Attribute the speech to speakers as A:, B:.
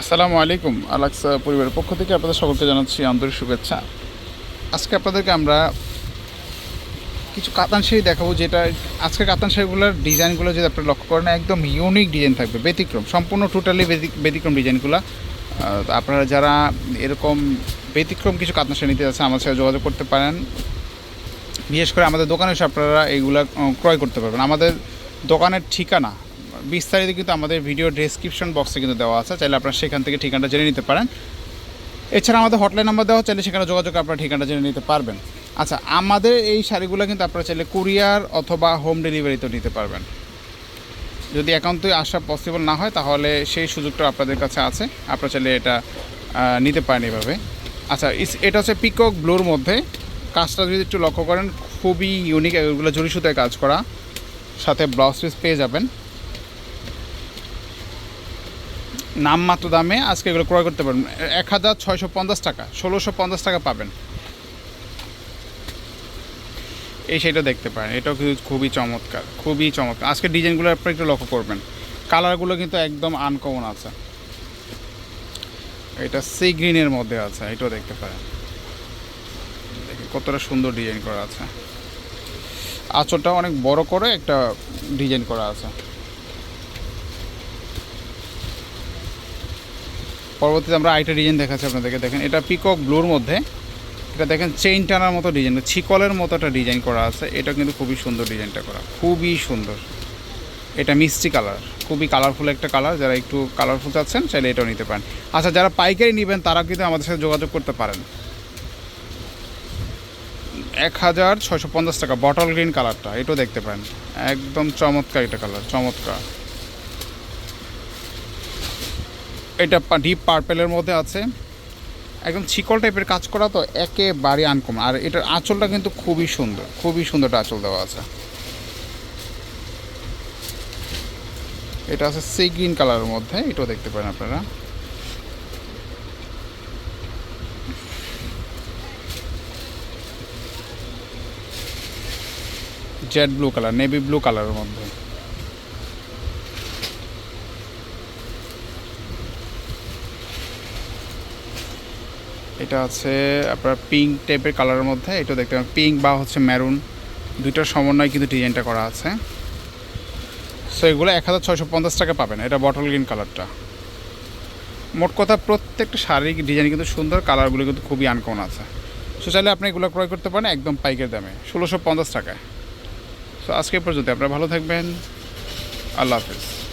A: আসসালামু আলাইকুম, আলাক্সা পরিবারের পক্ষ থেকে আপনাদের সকলকে জানাচ্ছি আন্তরিক শুভেচ্ছা। আজকে আপনাদেরকে আমরা কিছু কাতান শাড়ি দেখাবো যেটা আজকে কাতান শাড়িগুলোর ডিজাইনগুলো যদি আপনারা লক্ষ্য করেন, একদম ইউনিক ডিজাইন থাকবে, ব্যতিক্রম, সম্পূর্ণ টোটালি ব্যতিক্রম ডিজাইনগুলো। আপনারা যারা এরকম ব্যতিক্রম কিছু কাতান শাড়ি নিতে যাচ্ছেন আমার সাথে যোগাযোগ করতে পারেন। বিশেষ করে আমাদের দোকানে এসে আপনারা এইগুলা ক্রয় করতে পারবেন। আমাদের দোকানের ঠিকানা বিস্তারিত কিন্তু আমাদের ভিডিও ডেসক্রিপশন বক্সে কিন্তু দেওয়া আছে। চাইলে আপনারা সেখান থেকে ঠিকানাটা জেনে নিতে পারেন। এছাড়া আমাদের হটলাইন নাম্বার দেওয়া চাইলে সেখানে যোগাযোগ আপনারা ঠিকানাটা জেনে নিতে পারবেন। আচ্ছা আমাদের এই শাড়িগুলো কিন্তু আপনারা চাইলে কুরিয়ার অথবা হোম ডেলিভারিতেও নিতে পারবেন। যদি একান্তই আসা পসিবল না হয়, তাহলে সেই সুযোগটা আপনাদের কাছে আছে। আপনারা চাইলে এটা নিতে পারেন এভাবে। আচ্ছা এটা হচ্ছে পিকক ব্লুর মধ্যে। কাজটা যদি একটু লক্ষ্য করেন, খুবই ইউনিক এগুলো জরি সুতায় কাজ করা। সাথে ব্লাউজ পিস পেয়ে যাবেন। নামমাত্র দামে আজকে এগুলো ক্রয় করতে পারবেন। এক হাজার ছয়শো পঞ্চাশ টাকা, ষোলোশো পঞ্চাশ টাকা পাবেন। এই সেটা দেখতে পারেন, এটাও কিন্তু খুবই চমৎকার খুবই চমৎকার। আজকে ডিজাইনগুলো আপনি একটু লক্ষ্য করবেন। কালারগুলো কিন্তু একদম আনকমন আছে। এটা সি গ্রিনের মধ্যে আছে, এটাও দেখতে পারেন। দেখি কতটা সুন্দর ডিজাইন করা আছে। আঁচলটা অনেক বড় করে একটা ডিজাইন করা আছে। পরবর্তীতে আমরা আইটা ডিজাইন দেখাচ্ছি আপনাদেরকে। দেখেন, এটা পিকক ব্লুর মধ্যে। এটা দেখেন চেইন টানার মতো ডিজাইন ছিকলের মতো একটা ডিজাইন করা আছে। এটা কিন্তু খুবই সুন্দর ডিজাইনটা করা। খুবই সুন্দর। এটা মিষ্টি কালার খুবই কালারফুল একটা কালার যারা একটু কালারফুল চাচ্ছেন, চাইলে এটাও নিতে পারেন। আচ্ছা যারা পাইকারি নেবেন তারা কিন্তু আমাদের সাথে যোগাযোগ করতে পারেন। এক হাজার ছয়শো পঞ্চাশ টাকা বটল গ্রিন কালারটা এটাও দেখতে পারেন। একদম চমৎকার এটা কালার চমৎকার। এটা ডিপ পার্পেলের মধ্যে আছে। একদম চিকল টাইপের কাজ করা, তো একেবারে আনকম আর এটার আঁচলটা কিন্তু খুবই সুন্দর খুবই সুন্দর আঁচল দেওয়া আছে। এটা আছে সি গ্রিন কালারের মধ্যে, এটাও দেখতে পারেন আপনারা। Z blue colour navy blue কালারের মধ্যে। এটা আছে আপনার পিঙ্ক টাইপের কালারের মধ্যে, এটা দেখতে পাবেন পিঙ্ক বা হচ্ছে মেরুন দুইটার সমন্বয় কিন্তু ডিজাইনটা করা আছে। সো এগুলো এক হাজার ছয়শো পঞ্চাশ টাকা পাবেন, এটা বটল গ্রিন কালারটা মোট কথা প্রত্যেকটা শারীরিক ডিজাইন কিন্তু সুন্দর কালারগুলো কিন্তু খুবই আনকমন আছে। সো চাইলে আপনি এগুলো ক্রয় করতে পারেন একদম পাইকের দামে, ষোলোশো পঞ্চাশ টাকায়। সো আজকে পর্যন্ত আপনারা ভালো থাকবেন। আল্লাহ হাফিজ।